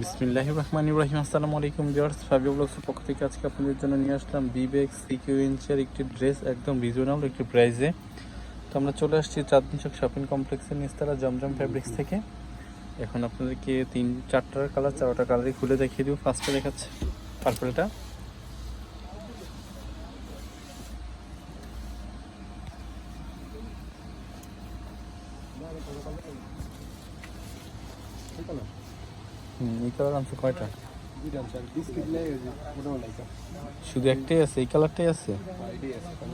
বিসমিল্লাহ রহমান ইব্রাহিম আসসালামু আলাইকুম ভিউয়ার্স ফাবিও ব্লগসের পক্ষ থেকে আজকে আপনাদের জন্য নিয়ে আসলাম বিবেক সিকিউ সিকিউয়েন্সের একটি ড্রেস একদম রিজনেবল একটি প্রাইসে তো আমরা চলে আসছি চাঁদনি চক শপিং কমপ্লেক্সের নিস্তারা জমজম ফ্যাব্রিক্স থেকে। এখন আপনাদেরকে তিন চারটার কালার চারটা কালারই খুলে দেখিয়ে দিব। ফার্স্টে দেখাচ্ছে পার্পলটা হুম এই কালার আনছে কয়টা? শুধু একটাই আছে এই কালারটাই আছে?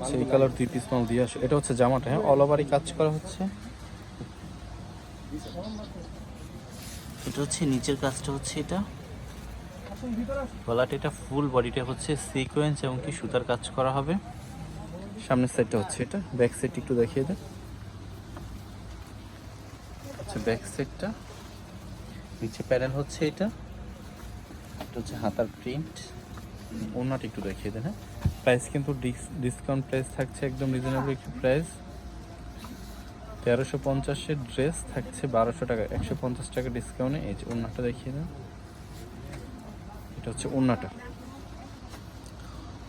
সেই কালার দুই পিস মাল দিয়ে আসে এটা হচ্ছে জামাটা হ্যাঁ? অল ওভারই কাজ করা হচ্ছে। এটা হচ্ছে নিচের কাজটা হচ্ছে এটা। গলাটা এটা ফুল বডিটা হচ্ছে সিকোয়েন্স এবং কি সুতার কাজ করা হবে। সামনের সাইডটা হচ্ছে এটা ব্যাক সাইড একটু দেখিয়ে দেন। আচ্ছা ব্যাক সাইডটা নিচে প্যানেল হচ্ছে এটা। এটা হচ্ছে হাতার প্রিন্ট ওনাটা একটু দেখিয়ে দেন হ্যাঁ? প্রাইস কিন্তু ডিসকাউন্ট প্রাইস থাকছে একদম রিজনেবল একটু প্রাইস তেরোশো পঞ্চাশের ড্রেস থাকছে বারোশো টাকা, একশো পঞ্চাশ টাকা ডিসকাউন্টে এই যে ওনাটা দেখিয়ে দেন। এটা হচ্ছে ওনাটা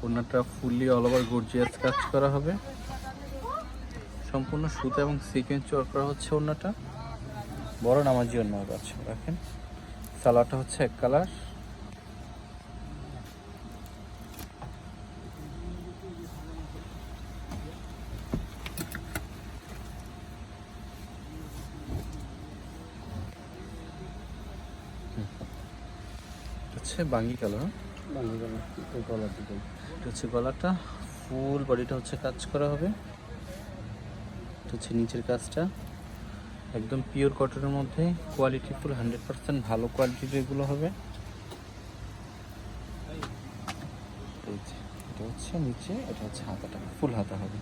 ওনাটা ফুললি অল ওভার গর্জিয়াস কাজ করা হবে। সম্পূর্ণ সুতা এবং সিকোয়েন্স ওয়ার্ক করা হচ্ছে ওনাটা বড় নামাজি অন্য আছে রাখেন। সালাটা হচ্ছে এক কালার। হচ্ছে বাঙ্গি কালার এটা হচ্ছে গলাটা ফুল বডিটা হচ্ছে কাজ করা হবে। এটা হচ্ছে নিচের কাজটা। একদম পিওর কটনের মধ্যে কোয়ালিটি ফুল হান্ড্রেড পার্সেন্ট ভালো কোয়ালিটির এগুলো হবে। এটা হচ্ছে নিচে, এটা হচ্ছে হাতাটা ফুল হাতা হবে।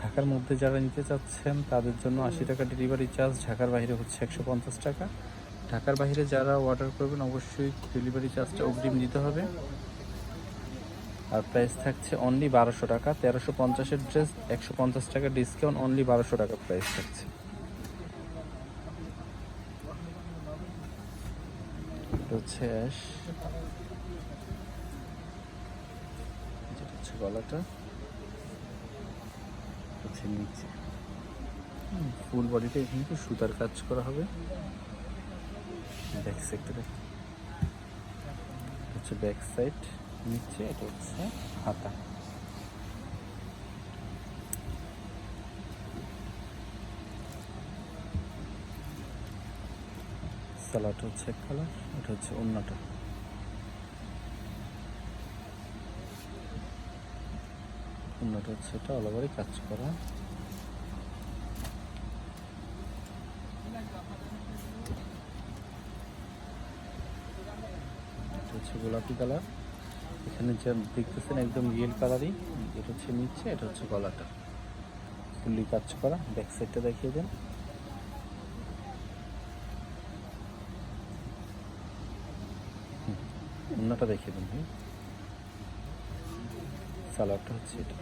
ঢাকার মধ্যে যারা নিতে চাচ্ছেন, তাদের জন্য আশি টাকা ডেলিভারি চার্জ ঢাকার বাইরে হচ্ছে একশো পঞ্চাশ টাকা। ঢাকার বাইরে যারা অর্ডার করবেন, অবশ্যই ডেলিভারি চার্জটা অগ্রিম দিতে হবে। আর প্রাইস থাকছে অনলি বারোশো টাকা, তেরোশো পঞ্চাশের ড্রেস একশো পঞ্চাশ টাকা ডিসকাউন্ট অনলি বারোশো টাকা প্রাইস থাকছে। অ্যাশ হচ্ছে গলাটা। নিচে। ফুল বডিটা কিন্তু সুতার কাজ করা হবে। ব্যাক সাইডটা হচ্ছে ব্যাক সাইড নিচে এটা হচ্ছে হাতা। সালাড হচ্ছে এক কালার এটা হচ্ছে অন্যটা। অন্যটা হচ্ছে এটা অল ওভারই কাজ করা। হচ্ছে গোলাপি কালার এখানে যে দেখতেছেন একদম রিয়েল কালারই, এটা হচ্ছে নিচ্ছে এটা হচ্ছে গলাটা। ফুললি কাজ করা ব্যাক সাইডটা দেখিয়ে দেন। অন্যটা দেখিয়ে দেন ভাই। সালাডটা হচ্ছে এটা।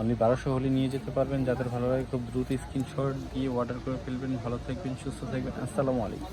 আপনি বারোশো হলে নিয়ে যেতে পারবেন, যাদের ভালো লাগে খুব দ্রুত স্ক্রিনশট দিয়ে অর্ডার করে ফেলবেন। ভালো থাকবেন, সুস্থ থাকবেন। আসসালামু আলাইকুম।